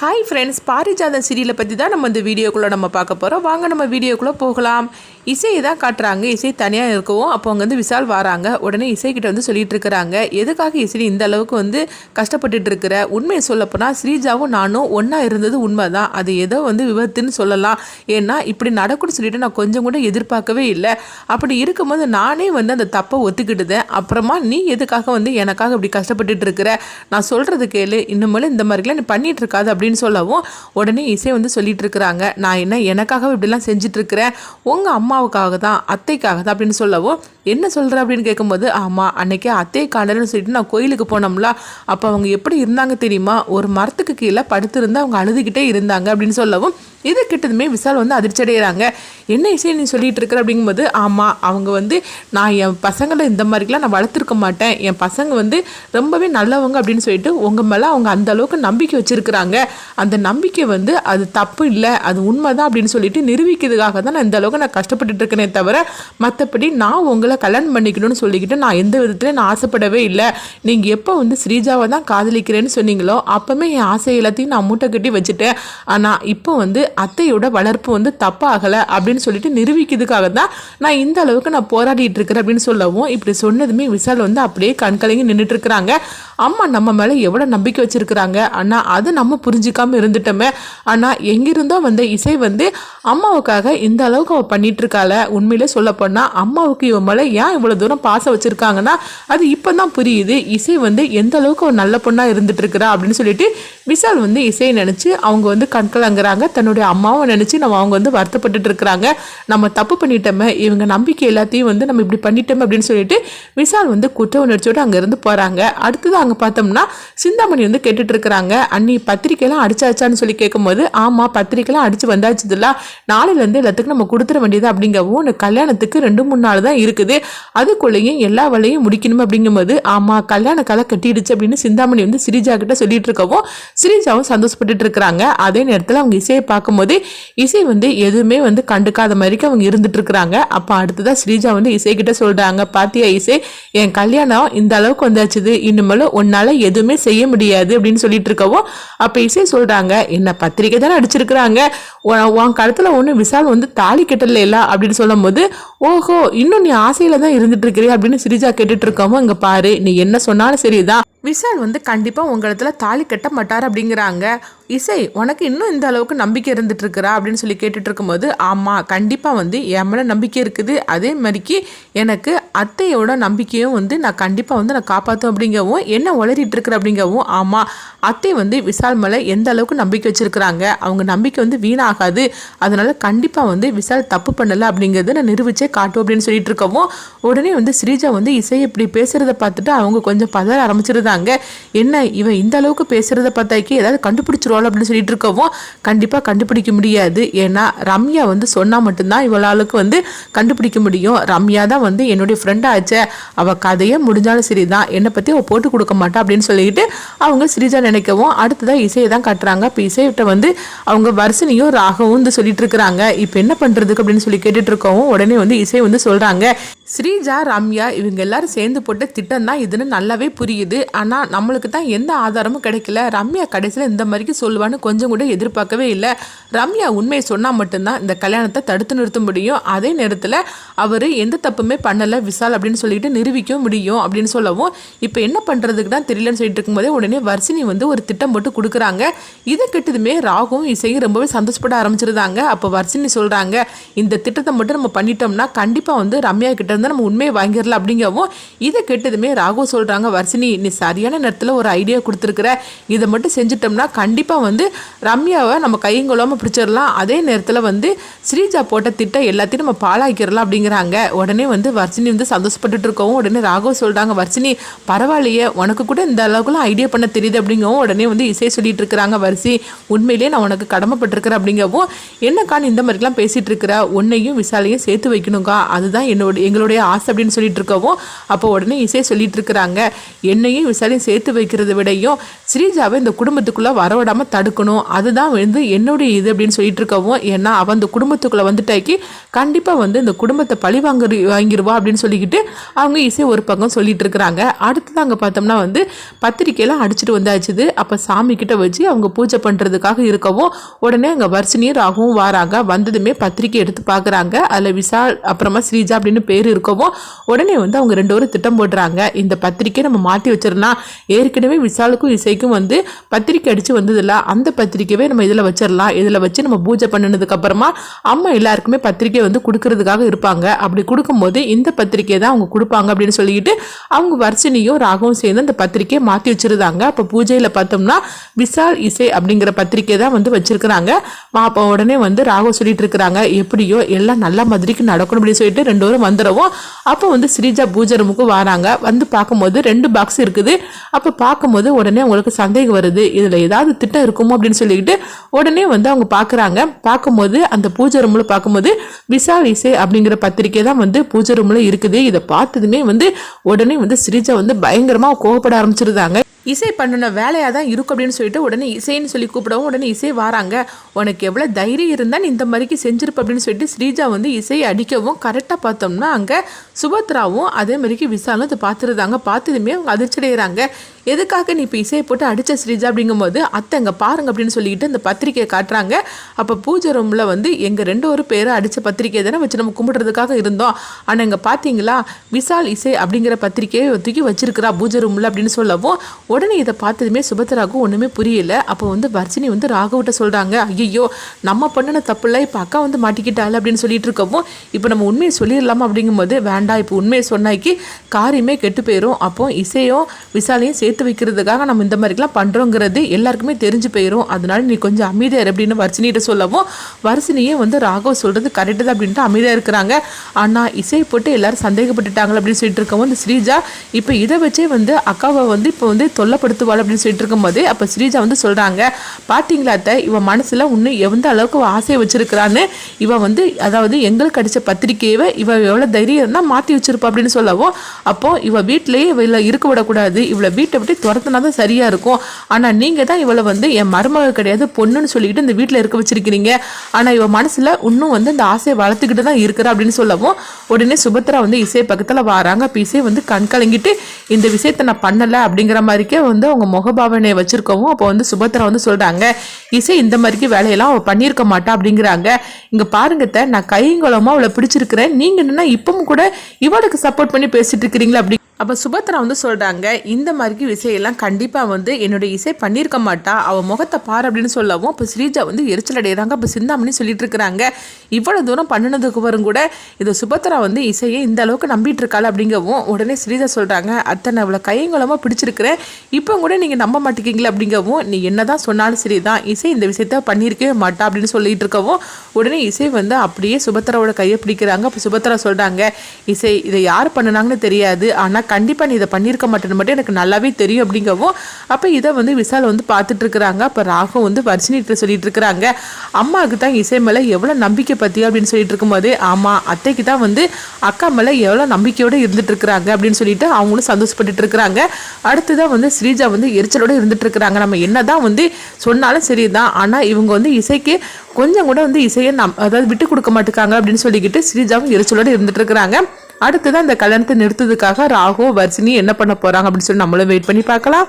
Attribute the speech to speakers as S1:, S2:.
S1: Hi friends பாரிஜாதம் சீரியலை பற்றி தான் நம்ம இந்த வீடியோக்குள்ளே நம்ம பார்க்க போகிறோம் வாங்க நம்ம வீடியோக்குள்ளே போகலாம். இசையை தான் காட்டுறாங்க. இசை தனியாக இருக்கவும் அப்போ அங்கே வந்து விசால் வராங்க. உடனே இசைக்கிட்ட வந்து சொல்லிட்டு இருக்கிறாங்க. எதுக்காக இசை இந்த அளவுக்கு வந்து கஷ்டப்பட்டுட்டு இருக்கிற? உண்மையை சொல்லப்போனால் ஸ்ரீஜாவும் நானும் ஒன்றா இருந்தது உண்மை தான் அது ஏதோ வந்து விபத்துன்னு சொல்லலாம். ஏன்னா இப்படி நடக்கும்னு சொல்லிட்டு நான் கொஞ்சம் கூட எதிர்பார்க்கவே இல்லை. அப்படி இருக்கும்போது நானே வந்து அந்த தப்பை ஒத்துக்கிட்டுதேன் அப்புறமா நீ எதுக்காக வந்து எனக்காக இப்படி கஷ்டப்பட்டுட்டு இருக்கிற? நான் சொல்கிறது கேளு. இன்னுமேலும் இந்த மாதிரிலாம் நீ பண்ணிட்டு இருக்காது அப்படின்னு சொல்லவும் உடனே இசை வந்து சொல்லிட்டு இருக்கிறாங்க. நான் என்ன எனக்காக இப்படிலாம் செஞ்சுட்டு இருக்கிறேன்? உங்கள் அம்மாவுக்காக தான் அத்தைக்காக தான் அப்படின்னு சொல்லவும் என்ன சொல்கிற அப்படின்னு கேட்கும்போது ஆமாம் அன்னைக்கே அத்தே காலர்னு சொல்லிட்டு நான் கோயிலுக்கு போனோம்ல அப்போ அவங்க எப்படி இருந்தாங்க தெரியுமா? ஒரு மரத்துக்கு கீழே படுத்திருந்து அவங்க அழுதுகிட்டே இருந்தாங்க அப்படின்னு சொல்லவும் இது கிட்டதுமே விசால் வந்து அதிர்ச்சி அடைகிறாங்க என்ன இசை நீ சொல்லிட்டு இருக்கிற அப்படிங்கும்போது ஆமாம் அவங்க வந்து நான் என் பசங்களை இந்த மாதிரிலாம் நான் வளர்த்துருக்க மாட்டேன். என் பசங்க வந்து ரொம்பவே நல்லவங்க அப்படின்னு சொல்லிட்டு உங்கள் மேலே அவங்க அந்த அளவுக்கு நம்பிக்கை வச்சுருக்கிறாங்க. அந்த நம்பிக்கை வந்து அது தப்பு இல்லை அது உண்மை தான் அப்படின்னு சொல்லிட்டு நிரூபிக்கிறதுக்காக தான் நான் இந்த அளவுக்கு நான் கஷ்டப்பட்டுட்டு இருக்கேனே தவிர மற்றபடி நான் உங்களை கல்யாணம் பண்ணிக்கணும்னு சொல்லிக்கிட்டு நான் எந்த விதத்துலையும் நான் ஆசைப்படவே இல்லை. நீங்கள் எப்போ வந்து ஸ்ரீஜாவை தான் காதலிக்கிறேன்னு சொன்னீங்களோ அப்போவே என் ஆசை எல்லாத்தையும் நான் மூட்டை கட்டி வச்சுட்டேன். ஆனால் இப்போ வந்து அத்தையோட வளர்ப்பு வந்து தப்பாகலை அப்படின்னு சொல்லிட்டு நிரூபிக்கிறதுக்காக தான் நான் இந்த அளவுக்கு நான் போராடிட்டு இருக்கிறேன் அப்படின்னு சொல்லவும் இப்படி சொன்னதுமே விசால் வந்து அப்படியே கண்கலங்கி நின்றுட்டு இருக்கிறாங்க. அம்மா நம்ம மேலே எவ்வளோ நம்பிக்கை வச்சுருக்குறாங்க. ஆனால் அது நம்ம புரிஞ்சிக்காம இருந்துட்டோமே. ஆனால் எங்கிருந்தோ வந்த இசை வந்து அம்மாவுக்காக இந்த அளவுக்கு அவள் பண்ணிட்டு இருக்காள. உண்மையிலே சொல்லப்போனால் அம்மாவுக்கு இவன் மேலே ஏன் இவ்வளோ தூரம் பாசம் வச்சுருக்காங்கன்னா அது இப்போ தான் புரியுது. இசை வந்து எந்த அளவுக்கு ஒரு நல்ல பொண்ணாக இருந்துட்டு இருக்கிறா அப்படின்னு சொல்லிட்டு விஷால் வந்து இசையை நினச்சி அவங்க வந்து கண்கலங்குறாங்க தன்னுடைய அம்மாவை நினச்சி நம்ம அவங்க வந்து வருத்தப்பட்டுட்டு இருக்கிறாங்க நம்ம தப்பு பண்ணிட்டோமே இவங்க நம்பிக்கை எல்லாத்தையும் வந்து நம்ம இப்படி பண்ணிட்டோமே அப்படின்னு சொல்லிட்டு விஷால் வந்து குற்ற உணர்ச்சியோடு அங்கேருந்து போகிறாங்க அடுத்தது அங்கே பார்த்தோம்னா சிந்தாமணி வந்து கேட்டுட்டு இருக்கிறாங்க அன்னி பத்திரிக்கைலாம் அடிச்சாச்சான்னு சொல்லி கேட்கும்போது ஆமாம் பத்திரிக்கைலாம் அடித்து வந்தாச்சுதுல நாளையிலேருந்து எல்லாத்துக்கும் நம்ம கொடுத்துட வேண்டியது அப்படிங்கவும் கல்யாணத்துக்கு ரெண்டு மூணு நாள் தான் இருக்குது. அதுக்குள்ளேயும் எல்லா வேலையும் முடிக்கணும் அப்படிங்கும்போது ஆமாம் கல்யாண கதை கட்டிடுச்சு அப்படின்னு சிந்தாமணி வந்து சிரிஜா கிட்ட சொல்லிட்டு இருக்கவும் சிரிஜாவும் சந்தோஷப்பட்டுட்டு இருக்கிறாங்க. அதே நேரத்தில் அவங்க இசையை பார்க்கும்போது இசை வந்து எதுவுமே வந்து கண்டுக்காத மாதிரிக்கு அவங்க இருந்துட்டு இருக்கிறாங்க அப்போ அடுத்ததா ஸ்ரீஜா வந்து இசை கிட்ட சொல்றாங்க பாத்தியா இசை என் கல்யாணம் இந்த அளவுக்கு வந்தாச்சுது. இனிமேலும் உன்னால எதுவுமே செய்ய முடியாது அப்படின்னு சொல்லிட்டு இருக்கவும் அப்போ இசை சொல்றாங்க என்ன பத்திரிக்கை தானே அடிச்சிருக்கிறாங்க. உன் காலத்தில் கழுத்துல ஒன்று விசால் வந்து தாலி கட்டல இல்ல அப்படின்னு சொல்லும் போது ஓஹோ இன்னும் நீ ஆசையில தான் இருந்துட்டு இருக்கிறே அப்படின்னு சிரிஜா கேட்டுட்டு இருக்கோமோ இங்க பாரு நீ என்ன சொன்னாலும் சரிதான். விஷால் வந்து கண்டிப்பா உங்க இடத்துல தாலி கட்ட மாட்டார் அப்படிங்கிறாங்க. இசை உனக்கு இன்னும் இந்த அளவுக்கு நம்பிக்கை இருந்துட்டு இருக்கிறா அப்படின்னு சொல்லி கேட்டுட்டு இருக்கும்போது ஆமாம் கண்டிப்பாக வந்து என் மேலே நம்பிக்கை இருக்குது. அதே மாதிரிக்கு எனக்கு அத்தையோட நம்பிக்கையும் வந்து நான் கண்டிப்பாக வந்து நான் காப்பாற்றும் அப்படிங்கவும் என்ன உளறிட்டு இருக்கிற அப்படிங்கவும் ஆமாம் அத்தை வந்து விசால் மேலே எந்த அளவுக்கு நம்பிக்கை வச்சுருக்கிறாங்க? அவங்க நம்பிக்கை வந்து வீணாகாது. அதனால் கண்டிப்பாக வந்து விசால் தப்பு பண்ணலை அப்படிங்கிறத நான் நிரூபிச்சே காட்டும் அப்படின்னு சொல்லிட்டு இருக்கவும் உடனே வந்து ஸ்ரீஜா வந்து இசை இப்படி பேசுகிறத பார்த்துட்டு அவங்க கொஞ்சம் பதற ஆரம்பிச்சிருந்தாங்க. என்ன இவன் இந்த அளவுக்கு பேசுகிறத பார்த்தாக்கி ஏதாவது கண்டுபிடிச்சிருவாள் அப்படின்னு சொல்லிட்டு இருக்கவும் கண்டிப்பாக கண்டுபிடிக்க முடியாது. ஏன்னா ரம்யா வந்து சொன்னால் மட்டும்தான் இவளாளுக்கு வந்து கண்டுபிடிக்க முடியும். ரம்யா தான் வந்து என்னுடைய ஃப்ரெண்ட் ஆச்சே. அவள் கதையே முடிஞ்சாலும் சரி தான் என்னை பற்றி அவள் போட்டு கொடுக்க மாட்டா அப்படின்னு சொல்லிட்டு அவங்க ஸ்ரீஜா நினைக்கவும் அடுத்ததாக இசையை தான் கட்டுறாங்க. இப்போ இசையிட்ட வந்து அவங்க வர்ஷினியும் ராகவும் வந்து சொல்லிட்டு இருக்கிறாங்க. இப்போ என்ன பண்ணுறதுக்கு அப்படின்னு சொல்லி கேட்டுட்டு இருக்கவும் உடனே வந்து இசை வந்து சொல்கிறாங்க ஸ்ரீஜா ரம்யா இவங்க எல்லாரும் சேர்ந்து போட்ட திட்டம் தான் இதுன்னு நல்லாவே புரியுது. ஆனால் நம்மளுக்கு தான் எந்த ஆதாரமும் கிடைக்கல. ரம்யா கடைசியில் இந்த மாதிரிக்கு சொல்லுவான்னு கொஞ்சம் கூட எதிர்பார்க்கவே இல்லை. ரம்யா உண்மையை சொன்னால் மட்டும்தான் இந்த கல்யாணத்தை தடுத்து நிறுத்த முடியும். அதே நேரத்தில் அவர் எந்த தப்புமே பண்ணலை விசால் அப்படின்னு சொல்லிட்டு நிரூபிக்கவும் முடியும் அப்படின்னு சொல்லவும். இப்போ என்ன பண்ணுறதுக்கு தான் தெரியலன்னு சொல்லிட்டு இருக்கும்போதே உடனே வர்ஷினி வந்து ஒரு திட்டம் போட்டு கொடுக்குறாங்க. இதை கிட்டதுமே ராகும் இசையும் ரொம்பவே சந்தோஷப்பட ஆரம்பிச்சிருந்தாங்க. அப்போ வர்ஷினி சொல்கிறாங்க இந்த திட்டத்தை மட்டும் நம்ம பண்ணிட்டோம்னா கண்டிப்பாக வந்து ரம்யா கிட்ட இருந்தால் நம்ம உண்மையை வாங்கிடலாம் அப்படிங்கவும் இதை கெட்டதுமே ராகு சொல்கிறாங்க வர்ஷினி நீ சரியான நேரத்தில் ஒரு ஐடியா கொடுத்துருக்குற. இதை மட்டும் செஞ்சுட்டோம்னா கண்டிப்பாக வந்து ரம்யாவை நம்ம கையங்கொள்ளாமல் பிடிச்சிடலாம். அதே நேரத்தில் வந்து ஸ்ரீஜா போட்ட திட்டம் எல்லாத்தையும் நம்ம பாழாக்கிடலாம் அப்படிங்கிறாங்க. உடனே வந்து வர்ஷினி வந்து சந்தோஷப்பட்டுட்டு இருக்கவும் உடனே ராகவ் சொல்கிறாங்க வர்ஷினி பரவாயில்லையே உனக்கு கூட இந்த அளவுக்குலாம் ஐடியா பண்ண தெரியுது அப்படிங்கவும் உடனே வந்து இசை சொல்லிட்டு இருக்கிறாங்க வரிசி உண்மையிலேயே நான் உனக்கு கடமைப்பட்டிருக்கிறேன் அப்படிங்கவும் என்னக்கான்னு இந்த மாதிரிலாம் பேசிகிட்டு இருக்கிற உன்னையும் விசாலையும் சேர்த்து வைக்கணுங்க்கா அதுதான் என்னோட எங்களோட விசாலுடைய ஆசை அப்படின்னு சொல்லிட்டு இருக்கவும் அப்போ உடனே இசை சொல்லிட்டு இருக்கிறாங்க என்னையும் விசாலையும் சேர்த்து வைக்கிறத விடையும் ஸ்ரீஜாவை இந்த குடும்பத்துக்குள்ளே வரவிடாமல் தடுக்கணும். அதுதான் வந்து என்னுடைய இது அப்படின்னு சொல்லிட்டு இருக்கவும் ஏன்னா அவன் அந்த குடும்பத்துக்குள்ளே வந்துட்டாக்கி கண்டிப்பாக வந்து இந்த குடும்பத்தை பழி வாங்க வாங்கிடுவா அப்படின்னு சொல்லிக்கிட்டு அவங்க இசை ஒரு பக்கம் சொல்லிட்டு இருக்கிறாங்க அடுத்தது அங்கே பார்த்தோம்னா வந்து பத்திரிக்கையெல்லாம் அடிச்சுட்டு வந்தாச்சுது. அப்போ சாமி கிட்ட வச்சு அவங்க பூஜை பண்ணுறதுக்காக இருக்கவும் உடனே அங்கே வர்ஷினியும் ராகவும் வராங்க. வந்ததுமே பத்திரிக்கை எடுத்து பார்க்குறாங்க அதில் விசால் அப்புறமா ஸ்ரீஜா அப்படின்னு பேர் இருக்கவும் உடனே வந்து அவங்க ரெண்டு பேரும் திட்டம் போடுறாங்க. இந்த பத்திரிக்கை நம்ம மாற்றி வச்சிடலாம். ஏற்கனவே விசாலுக்கும் இசைக்கும் வந்து பத்திரிக்கை அடித்து வந்ததில்ல. அந்த பத்திரிக்கையே நம்ம இதில் வச்சிடலாம். இதில் வச்சு நம்ம பூஜை பண்ணினதுக்கப்புறமா அம்மா எல்லாருக்குமே பத்திரிக்கை வந்து கொடுக்கறதுக்காக இருப்பாங்க. அப்படி கொடுக்கும்போது இந்த பத்திரிக்கையை தான் அவங்க கொடுப்பாங்க அப்படின்னு சொல்லிக்கிட்டு அவங்க வர்ஷினியும் ராகவும் சேர்ந்து அந்த பத்திரிக்கையை மாற்றி வச்சிருந்தாங்க. அப்போ பூஜையில் பார்த்தோம்னா விசால் இசை அப்படிங்கிற பத்திரிக்கை தான் வந்து வச்சிருக்கிறாங்க. அப்போ உடனே வந்து ராகவ் சொல்லிட்டு இருக்கிறாங்க. எப்படியோ எல்லாம் நல்ல மாதிரிக்கு நடக்கணும் அப்படின்னு சொல்லிட்டு ரெண்டு பேரும் வந்துடவும் அப்போ வந்து ஸ்ரீஜா பூஜை ரூமுக்கு வராங்க. வந்து பார்க்கும்போது ரெண்டு பாக்ஸ் இருக்குது. அப்போ பார்க்கும்போது உடனே அவங்களுக்கு சந்தேகம் வருது. இதில் ஏதாவது திட்டம் இருக்குமோ அப்படின்னு சொல்லிக்கிட்டு உடனே வந்து அவங்க பார்க்குறாங்க. பார்க்கும்போது அந்த பூஜை ரூமில் பார்க்கும்போது விசா இசை அப்படிங்கிற பத்திரிக்கை தான் வந்து பூஜை ரூமில் இருக்குது. இதை பார்த்ததுமே வந்து உடனே வந்து ஸ்ரீஜா வந்து பயங்கரமாக கோவப்பட ஆரம்பிச்சிருந்தாங்க. இசை பண்ணின வேலையாக தான் இருக்கும் அப்படின்னு சொல்லிட்டு உடனே இசைன்னு சொல்லி கூப்பிடவும் உடனே இசை வராங்க. உனக்கு எவ்வளோ தைரியம் இருந்தால் நீ இந்த மாதிரிக்கு செஞ்சிருப்ப அப்படின்னு சொல்லிட்டு ஸ்ரீஜா வந்து இசையை அடிக்கவும் கரெக்டாக பார்த்தோம்னா அங்கே சுபத்ராவும் அதே மாதிரிக்கு விசாலும் அதை பார்த்துருந்தாங்க. பார்த்ததுமே அவங்க அதிர்ச்சியடைகிறாங்க எதுக்காக நீ இப்போ இசையை போட்டு அடித்த ஸ்ரீஜா அப்படிங்கும்போது அத்தை அங்கே பாருங்க அப்படின்னு சொல்லிக்கிட்டு அந்த பத்திரிக்கையை காட்டுறாங்க. அப்போ பூஜை ரூமில் வந்து எங்கள் ரெண்டு ஒரு பேரை அடித்த பத்திரிக்கை தானே வச்சு நம்ம கும்பிட்றதுக்காக இருந்தோம். ஆனால் இங்கே பார்த்தீங்களா விசால் இசை அப்படிங்கிற பத்திரிக்கையை தூக்கி வச்சிருக்கிறா பூஜை ரூமில் அப்படின்னு சொல்லவும் உடனே இதை பார்த்ததுமே சுபத்ராவுக்கும் ஒன்றுமே புரியல. அப்போ வந்து வர்ஷினி வந்து ராகவிட்ட சொல்கிறாங்க ஐயோ நம்ம பண்ணின தப்புல இப்போ அக்கா வந்து மாட்டிக்கிட்டாள் அப்படின்னு சொல்லிட்டு இருக்கவும் இப்போ நம்ம உண்மையை சொல்லிடலாமா அப்படிங்கும்போது வேண்டாம் இப்போ உண்மையை சொன்னாக்கி காரியமே கெட்டு போயிடும் அப்போ இசையும் விசாலையும் சேர்த்து வைக்கிறதுக்காக நம்ம இந்த மாதிரிலாம் பண்ணுறோங்கிறது எல்லாருக்குமே தெரிஞ்சு போயிடும் அதனால நீ கொஞ்சம் அமைதியார் அப்படின்னு வர்ஷினிகிட்ட சொல்லவும் வர்ஷினியே வந்து ராகவ் சொல்கிறது கரெக்டு தான் அப்படின்ட்டு அமைதியாக இருக்கிறாங்க. ஆனால் இசை போட்டு எல்லாரும் சந்தேகப்பட்டுட்டாங்க அப்படின்னு சொல்லிட்டு இருக்கவும் இந்த ஸ்ரீஜா இப்போ இதை வச்சே வந்து அக்காவை வந்து இப்போ வந்து தொல்லப்படுத்துவாள் அப்படின்னு சொல்லிட்டு இருக்கும்போது அப்போ ஸ்ரீஜா வந்து சொல்கிறாங்க பார்த்தீங்களா அத்தை இவன் மனசில் இன்னும் எந்த அளவுக்கு ஆசையை வச்சிருக்கிறான்னு? இவன் வந்து அதாவது எங்களுக்கு அடித்த பத்திரிக்கையவே இவன் எவ்வளோ தைரியம் இருந்தால் மாற்றி வச்சிருப்பா அப்படின்னு சொல்லவும் அப்போ இவள் வீட்டிலேயே இவளை இருக்க விடக்கூடாது. இவளை வீட்டை விட்டு துரத்துனா தான் சரியாக இருக்கும். ஆனால் நீங்கள் தான் இவளை வந்து என் மருமக கிடையாது பொண்ணுன்னு சொல்லிக்கிட்டு இந்த வீட்டில் இருக்க வச்சிருக்கிறீங்க. ஆனால் இவன் மனசில் இன்னும் வந்து இந்த ஆசையை வளர்த்துக்கிட்டு தான் இருக்கிறா அப்படின்னு சொல்லவும் உடனே சுபத்ரா வந்து இசை பக்கத்தில் வராங்க. அப்போ இசை வந்து கண் கலங்கிட்டு இந்த விஷயத்தை நான் பண்ணலை அப்படிங்கிற மாதிரிக்கே வந்து அவங்க முகபாவனையை வச்சிருக்கவும் அப்போ வந்து சுபத்ரா வந்து சொல்கிறாங்க இசை இந்த மாதிரிக்கு வேலையெல்லாம் அவள் பண்ணியிருக்க மாட்டா அப்படிங்கிறாங்க. இங்கே பாருங்கத்த நான் கைங்குளமாக அவளை பிடிச்சிருக்கிறேன். நீங்கள் என்னென்னா இப்பவும் கூட இவளுக்கு சப்போர்ட் பண்ணி பேசிட்டு இருக்கிறீங்களா அப்படி அப்போ சுபத்ரா வந்து சொல்கிறாங்க இந்த மாதிரி விஷயம்லாம் கண்டிப்பாக வந்து என்னுடைய இசை பண்ணியிருக்க மாட்டா அவள் முகத்தை பாரு அப்படின்னு சொல்லவும் இப்போ ஸ்ரீஜா வந்து எரிச்சல் அடைகிறாங்க அப்போ சிந்தாமணி சொல்லிட்டு இருக்கிறாங்க. இவ்வளோ தூரம் பண்ணினதுக்கு வரும் கூட இதை சுபத்ரா வந்து இசையை இந்த அளவுக்கு நம்பிட்டு இருக்காள் அப்படிங்கவும் உடனே ஸ்ரீஜா சொல்கிறாங்க அத்தனை அவ்வளோ கையங்குளமாக பிடிச்சிருக்கிறேன் இப்போ கூட நீங்கள் நம்ப மாட்டேங்கிங்களே அப்படிங்கவும் நீ என்ன தான் சொன்னாலும் சரி தான் இசை இந்த விஷயத்த பண்ணியிருக்கவே மாட்டா அப்படின்னு சொல்லிட்டு இருக்கவும் உடனே இசை வந்து அப்படியே சுபத்ராவோட கையை பிடிக்கிறாங்க. அப்போ சுபத்ரா சொல்கிறாங்க இசை இதை யார் பண்ணினாங்கன்னு தெரியாது ஆனால் கண்டிப்பாக நீ இதை பண்ணியிருக்க மாட்டேன்னு மட்டும் எனக்கு நல்லாவே தெரியும் அப்படிங்கவும் அப்போ இதை வந்து விசால் வந்து பார்த்துட்டு இருக்கிறாங்க. அப்போ ராகம் வந்து வர்ஷினிட்டு சொல்லிட்டு இருக்கிறாங்க. அம்மாவுக்கு தான் இசை மேலே எவ்வளோ நம்பிக்கை பற்றி அப்படின்னு சொல்லிட்டு இருக்கும்போது ஆமாம் அத்தைக்கு தான் வந்து அக்கா மேலே எவ்வளோ நம்பிக்கையோடு இருந்துட்டு இருக்கிறாங்க அப்படின்னு சொல்லிட்டு அவங்களும் சந்தோஷப்பட்டுட்டு இருக்கிறாங்க. அடுத்ததான் வந்து ஸ்ரீஜா வந்து எரிச்சலோடு இருந்துட்டு இருக்கிறாங்க. நம்ம என்னதான் வந்து சொன்னாலும் சரிதான். ஆனால் இவங்க வந்து இசைக்கு கொஞ்சம் கூட வந்து இசையை நம் அதாவது விட்டு கொடுக்க மாட்டேங்காங்க அப்படின்னு சொல்லிக்கிட்டு ஸ்ரீஜாவும் எரிச்சலோடு இருந்துட்டு இருக்கிறாங்க. அடுத்ததான் இந்த கல்யாணத்தை நிறுத்ததுக்காக ராகோ வர்ஷினி என்ன பண்ண போறாங்க அப்படின்னு சொல்லி நம்மளும் வெயிட் பண்ணி பார்க்கலாம்.